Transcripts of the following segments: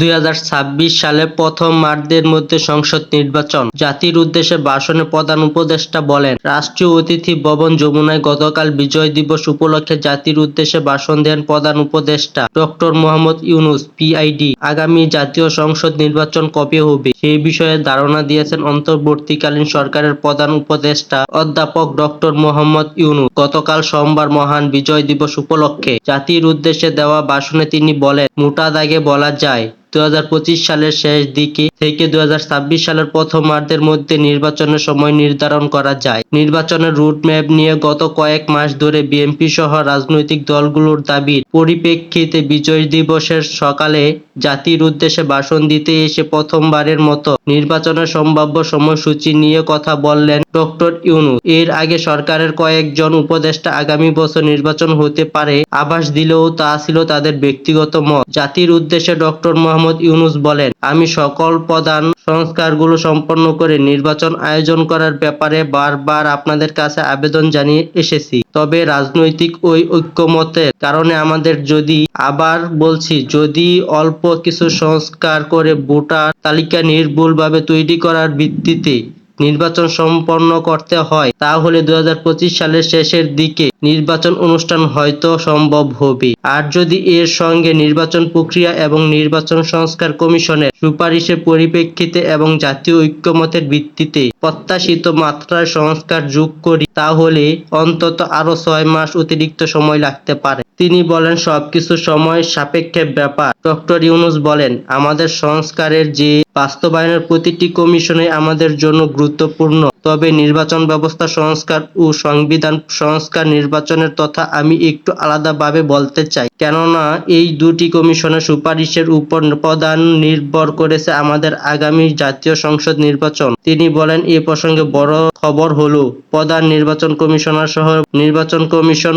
দুই হাজার ছাব্বিশ সালে প্রথম মার্চের মধ্যে সংসদ নির্বাচন। জাতির উদ্দেশ্যে ভাষণে প্রধান উপদেষ্টা বলেন, রাষ্ট্রীয় অতিথি ভবন যমুনায় গতকাল বিজয় দিবস উপলক্ষে জাতির উদ্দেশ্যে ভাষণ দেন প্রধান উপদেষ্টা ডক্টর মোহাম্মদ ইউনুস, পিআইডি। আগামী জাতীয় সংসদ নির্বাচন কবে হবে? সেই বিষয়ে ধারণা দিয়েছেন অন্তর্বর্তীকালীন সরকারের প্রধান উপদেষ্টা অধ্যাপক ডক্টর মোহাম্মদ ইউনুস। গতকাল সোমবার মহান বিজয় দিবস উপলক্ষে জাতির উদ্দেশ্যে দেওয়া ভাষণে তিনি বলেন, মোটা দাগে বলা যায় দু হাজার পঁচিশ সালের শেষ দিকে থেকে দু হাজার ছাব্বিশ সালের প্রথম মার্চের মধ্যে নির্বাচনের সময় নির্ধারণ করা যায়। নির্বাচনের রুটম্যাপ নিয়ে গত কয়েক মাস ধরে বিএনপি সহ রাজনৈতিক দলগুলোর দাবির পরিপ্রেক্ষিতে বিজয় দিবসের সকালে জাতির উদ্দেশ্যে ভাষণ দিতে এসে প্রথমবারের মতো নির্বাচনের সম্ভাব্য সময়সূচি নিয়ে কথা বললেন ডক্টর ইউনু এর আগে সরকারের কয়েকজন উপদেষ্টা আগামী বছর নির্বাচন হতে পারে আভাস দিলেও তা ছিল তাদের ব্যক্তিগত মত। জাতির উদ্দেশ্যে ডক্টর মোহাম্মদ ইউনুস বলেন, আমি সকল প্রধান সংস্কারগুলো সম্পন্ন করে নির্বাচন আয়োজন করার ব্যাপারে বারবার আপনাদের কাছে আবেদন জানিয়ে এসেছি। তবে রাজনৈতিক ওই ঐক্যমতের কারণে আমাদের যদি আবার বলছি, যদি অল্প কিছু সংস্কার করে ভোটার তালিকা নির্ভুলভাবে তৈরি করার ভিত্তিতে নির্বাচন সম্পন্ন করতে হয়, তাহলে দু হাজার পঁচিশ সালের শেষের দিকে নির্বাচন অনুষ্ঠান হয়তো সম্ভব হবে। আর যদি এর সঙ্গে নির্বাচন প্রক্রিয়া এবং নির্বাচন সংস্কার কমিশনের সুপারিশের পরিপ্রেক্ষিতে এবং জাতীয় ঐক্যমতের ভিত্তিতে প্রত্যাশিত মাত্রার সংস্কার যোগ করি, তাহলে অন্তত আরও ছয় মাস অতিরিক্ত সময় লাগতে পারে। তিনি বলেন, সবকিছু সময় সাপেক্ষে ব্যাপার। ডক্টর ইউনুস বলেন, আমাদের সংস্কারের যে বাস্তবায়নের প্রতিটি কমিশনে আমাদের জন্য গুরুত্বপূর্ণ। তবে নির্বাচন ব্যবস্থা সংস্কার ও সংবিধান সংস্কার নির্বাচনের তথা আমি একটু আলাদাভাবে বলতে চাই, কেননা এই দুটি কমিশনের সুপারিশের উপর প্রধান নির্ভর করেছে আমাদের আগামী জাতীয় সংসদ নির্বাচন। তিনি বলেন, এ প্রসঙ্গে বড় খবর হলো, প্রধান নির্বাচন কমিশনার সহ নির্বাচন কমিশন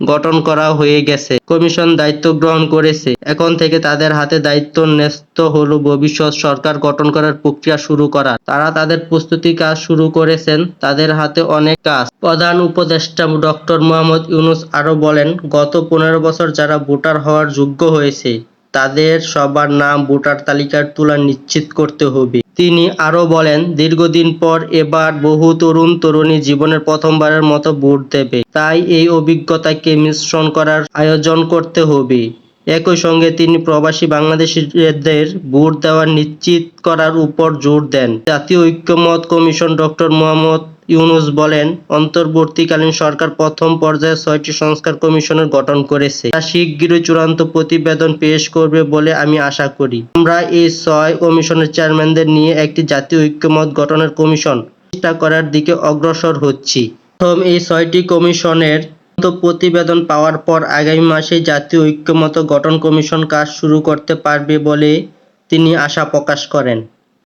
গঠন করা হয়ে গেছে। কমিশন দায়িত্ব গ্রহণ করেছে। এখন থেকে তাদের হাতে দায়িত্ব ন্যস্ত হলো ভবিষ্যৎ সরকার গঠন করার প্রক্রিয়া শুরু করার। তারা তাদের প্রস্তুতি কাজ শুরু করেছেন। তাদের হাতে অনেক কাজ। প্রধান উপদেষ্টা ডক্টর মোহাম্মদ ইউনুস আরও বলেন, গত পনেরো বছর যারা ভোটার হওয়ার যোগ্য হয়েছে, তাদের সবার নাম ভোটার তালিকার তুলা নিশ্চিত করতে হবে। তিনি আরও বলেন, দীর্ঘদিন পর এবার বহু তরুণ তরুণী জীবনের প্রথমবারের মতো ভোট দেবে। তাই এই অভিজ্ঞতাকে মিশ্রণ করার আয়োজন করতে হবে। একই সঙ্গে তিনি প্রবাসী বাংলাদেশিদের ভোট দেওয়া নিশ্চিত করার উপর জোর দেন। জাতীয় ঐক্যমত কমিশন ডক্টর মোহাম্মদ ইউনুস বলেন, অন্তর্বর্তীকালীন সরকার প্রথম পর্যায়ে ছয়টি সংস্কার কমিশনের গঠন করেছে। তা শিগগিরই চূড়ান্ত প্রতিবেদন পেশ করবে বলে আমি আশা করি। আমরা এই ছয় কমিশনের চেয়ারম্যানদের নিয়ে একটি জাতীয় ঐক্যমত গঠনের কমিশন চেষ্টা করার দিকে অগ্রসর হচ্ছি। প্রথম এই ছয়টি কমিশনের প্রতিবেদন পাওয়ার পর আগামী মাসে জাতীয় ঐক্যমত গঠন কমিশন কাজ শুরু করতে পারবে বলে তিনি আশা প্রকাশ করেন।